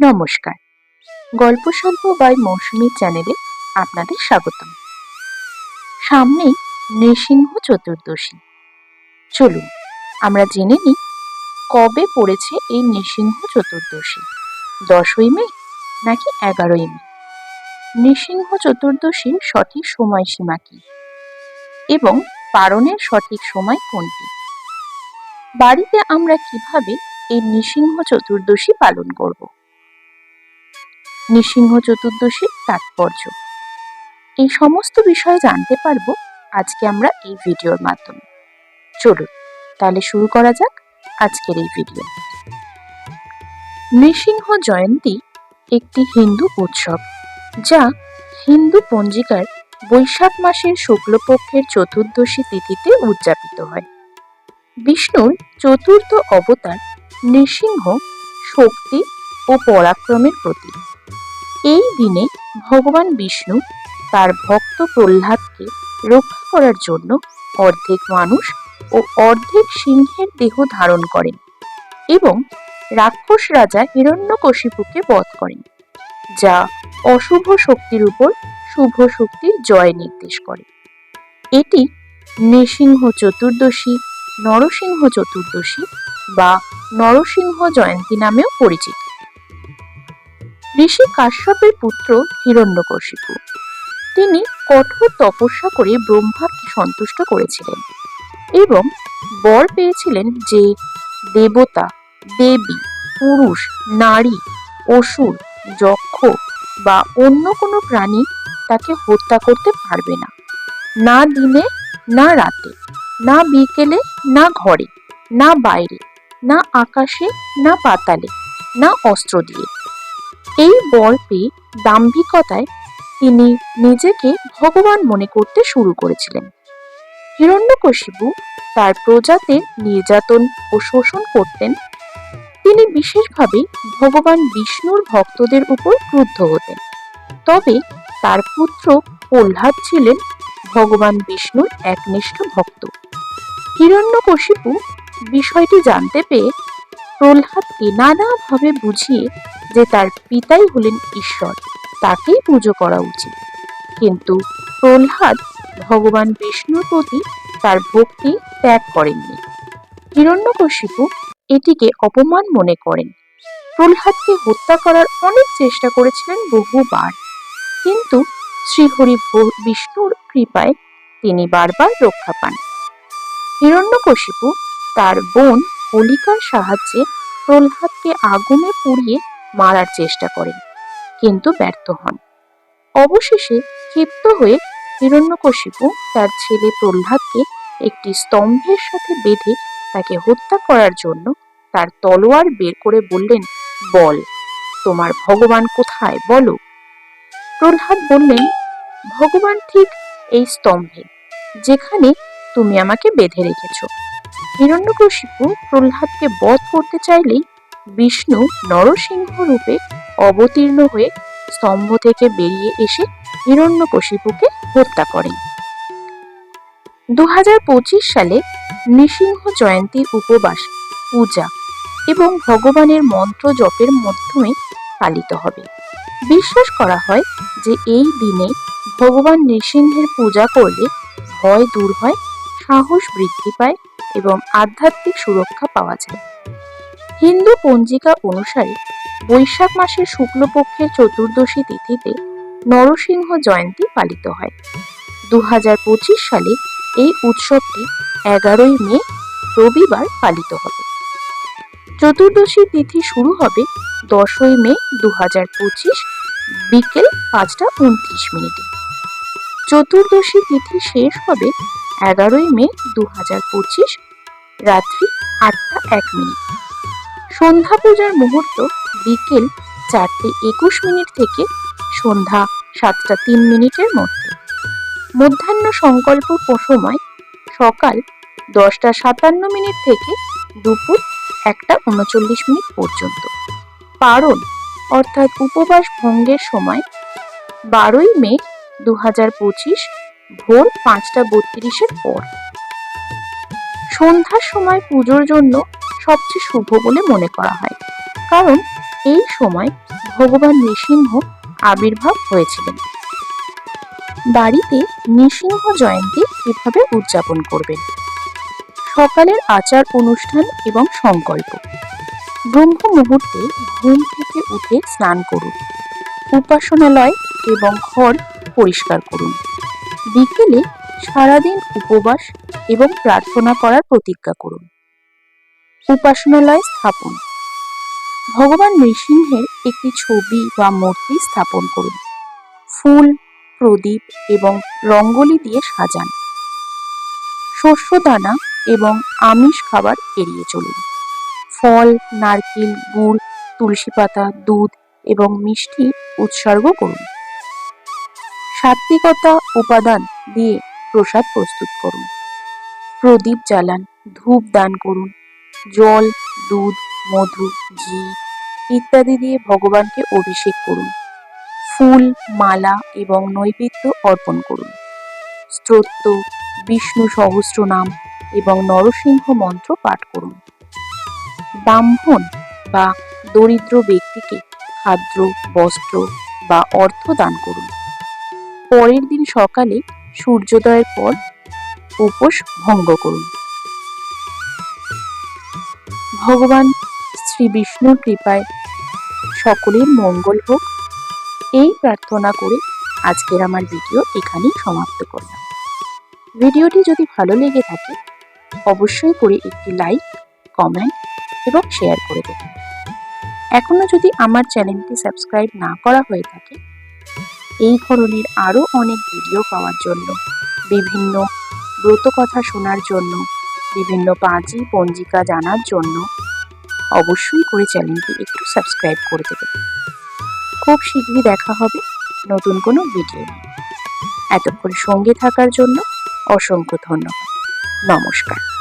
নমস্কার। গল্প স্বল্প বাই মৌসুমী চ্যানেলে আপনাদের স্বাগতম। সামনেই নৃসিংহ চতুর্দশী। চলুন, আমরা জেনে নিই কবে পড়েছে এই নৃসিংহ চতুর্দশী। দশই মে নাকি এগারোই মে? নৃসিংহ চতুর্দশীর সঠিক সময়সীমা কি? এবং পারণের সঠিক সময় কোনটি? বাড়িতে আমরা কীভাবে এই নৃসিংহ চতুর্দশী পালন করব? নৃসিংহ চতুর্দশীর তাৎপর্য। এই সমস্ত বিষয় জানতে পারব আজকে আমরা এই ভিডিওর মাধ্যমে। চলুন, তাহলে শুরু করা যাক আজকের এই ভিডিও। নৃসিংহ জয়ন্তী একটি হিন্দু উৎসব, যা হিন্দু পঞ্জিকার বৈশাখ মাসের শুক্লপক্ষের চতুর্দশী তিথিতে উদযাপিত হয়। বিষ্ণুর চতুর্থ অবতার নৃসিংহ শক্তি ও পরাক্রমের প্রতীক। এই দিনে ভগবান বিষ্ণু তার ভক্ত প্রহ্লাদকে রক্ষা করার জন্য অর্ধেক মানুষ ও অর্ধেক সিংহের দেহ ধারণ করেন এবং রাক্ষস রাজা হিরণ্যকশিপুকে বধ করেন, যা অশুভ শক্তির উপর শুভ শক্তির জয় নির্দেশ করে। এটি নৃসিংহ চতুর্দশী, নরসিংহ চতুর্দশী বা নরসিংহ জয়ন্তী নামেও পরিচিত। ঋষি কাশ্যপের পুত্র হিরণ্যকশিপু। তিনি কঠোর তপস্যা করে ব্রহ্মাকে সন্তুষ্ট করেছিলেন এবং বর পেয়েছিলেন যে দেবতা, দেবী, পুরুষ, নারী, অসুর, যক্ষ বা অন্য কোনো প্রাণী তাকে হত্যা করতে পারবে না। না দিনে, না রাতে, না বিকেলে, না ঘরে, না বাইরে, না আকাশে, না পাতালে, না অস্ত্র দিয়ে। এই বর পেয়ে দাম্ভিকতায় তিনি নিজেকে ভগবান মনে করতে শুরু করেছিলেন। হিরণ্যকশিপু তার প্রজাদের নির্যাতন ও শোষণ করতেন। তিনি বিশেষভাবে ভগবান বিষ্ণুর ভক্তদের উপর ক্রুদ্ধ হতেন। তবে তার পুত্র প্রহ্লাদ ছিলেন ভগবান বিষ্ণুর একনিষ্ঠ ভক্ত। হিরণ্যকশিপু বিষয়টি জানতে পেয়ে প্রহ্লাদকে নানাভাবে বুঝিয়ে যে তার পিতাই হলেন ঈশ্বর, তাকেই পুজো করা উচিত। কিন্তু প্রহ্লাদ ভগবান বিষ্ণুর প্রতি তার ভক্তি ত্যাগ করেননি। হিরণ্যকশিপু এটিকে অপমান মনে করেন। প্রহ্লাদকে হত্যা করার অনেক চেষ্টা করেছিলেন বহুবার, কিন্তু শ্রীহরি বিষ্ণুর কৃপায় তিনি বারবার রক্ষা পান। হিরণ্যকশিপু তার বোন হোলিকার সাহায্যে প্রহ্লাদকে আগুনে পুড়িয়ে মারার চেষ্টা করেন, কিন্তু ব্যর্থ হন। অবশেষে ক্ষিপ্ত হয়ে হিরণ্যকশিপু তার ছেলে প্রহ্লাদকে একটি স্তম্ভের সাথে বেঁধে তাকে হত্যা করার জন্য তার তলোয়ার বের করে বললেন, বল, তোমার ভগবান কোথায়? বলো। প্রহ্লাদ বললেন, ভগবান ঠিক এই স্তম্ভে, যেখানে তুমি আমাকে বেঁধে রেখেছ। হিরণ্যকশিপু প্রহ্লাদকে বধ করতে চাইলেই বিষ্ণু নরসিংহ রূপে অবতীর্ণ হয়ে স্তম্ভ থেকে বেরিয়ে এসে হিরণ্যকশিপুকে হত্যা করেন। দু হাজার পঁচিশ সালে নৃসিংহ জয়ন্তী উপবাস, পূজা এবং ভগবানের মন্ত্র জপের মাধ্যমে পালিত হবে। বিশ্বাস করা হয় যে এই দিনে ভগবান নৃসিংহের পূজা করলে ভয় দূর হয়, সাহস বৃদ্ধি পায় এবং আধ্যাত্মিক সুরক্ষা পাওয়া যায়। হিন্দু পঞ্জিকা অনুসারে বৈশাখ মাসের শুক্লপক্ষের চতুর্দশী তিথিতে নরসিংহ জয়ন্তী পালিত হয়। দু হাজার পঁচিশ সালে এই উৎসবটি এগারোই মে রবিবার পালিত হবে। চতুর্দশী তিথি শুরু হবে দশই মে দু হাজার পঁচিশ বিকেল পাঁচটা উনত্রিশ মিনিটে। চতুর্দশী তিথি শেষ হবে এগারোই মে দু হাজার পঁচিশ রাত্রি আটটা এক মিনিট। সন্ধ্যা পূজার মুহূর্ত বিকেল চারটে একুশ মিনিট থেকে সন্ধ্যা সাতটা তিন মিনিটের মধ্যে। মধ্যাহ্ন সংকল্প সময় সকাল দশটা সাতান্ন মিনিট থেকে দুপুর একটা উনচল্লিশ মিনিট পর্যন্ত। পারণ অর্থাৎ উপবাস ভঙ্গের সময় বারোই মে দু হাজার পঁচিশ ভোর পাঁচটা বত্রিশের পর। সন্ধ্যার সময় পুজোর জন্য সবচেয়ে শুভ বলে মনে করা হয়। কারণ এই সময় ভগবান নৃসিংহ আবির্ভাব হয়েছিলেন। বাড়িতে নৃসিংহ জয়ন্তী কীভাবে উদযাপন করবেন। সকালের আচার অনুষ্ঠান এবং সংকল্প। ব্রহ্ম মুহূর্তে ঘুম থেকে উঠে স্নান করুন, উপাসনালয় এবং ঘর পরিষ্কার করুন। বিকেলে সারাদিন উপবাস এবং প্রার্থনা করার প্রতিজ্ঞা করুন। উপাসনালয় স্থাপন। ভগবান নৃসিংহের একটি ছবি বা মূর্তি স্থাপন করুন। ফুল, প্রদীপ এবং রঙ্গলি দিয়ে সাজান। শস্যদানা এবং আমিষ খাবার এড়িয়ে চলুন। ফল, নারকেল, গুড়, তুলসী পাতা, দুধ এবং মিষ্টি উৎসর্গ করুন। সাত্বিকতা উপাদান দিয়ে প্রসাদ প্রস্তুত করুন। প্রদীপ জ্বালান, ধূপ দান করুন জল, দুধ, মধু, ঘি ইত্যাদি দিয়ে ভগবানকে অভিষেক করুন। ফুল, মালা এবং নৈবেদ্য অর্পণ করুন। স্তোত্র, বিষ্ণু সহস্র নাম এবং নরসিংহ মন্ত্র পাঠ করুন। ব্রাহ্মণ বা দরিদ্র ব্যক্তিকে খাদ্য, বস্ত্র বা অর্থ দান করুন। পরের দিন সকালে সূর্যোদয়ের পর উপোস ভঙ্গ করুন। ভগবান শ্রী বিষ্ণুর কৃপায়। সকলের মঙ্গল হোক। এই প্রার্থনা করে আজকের আমার ভিডিও এখানেই সমাপ্ত করলাম। ভিডিওটি যদি ভালো লেগে থাকে, অবশ্যই করে একটি লাইক, কমেন্ট এবং শেয়ার করে দেবেন। এখনও যদি আমার চ্যানেলটি সাবস্ক্রাইব না করা হয়ে থাকে, এই ধরনের আরও অনেক ভিডিও পাওয়ার জন্য, বিভিন্ন ব্রত কথা শোনার জন্য বিভিন্ন পাঁচি পঞ্জিকা জানার জন্য অবশ্যই করে চ্যানেলটি একটু সাবস্ক্রাইব করে দেবেন। খুব শীঘ্রই দেখা হবে নতুন কোনো ভিডিও এতক্ষণ সঙ্গে থাকার জন্য অসংখ্য ধন্যবাদ। নমস্কার।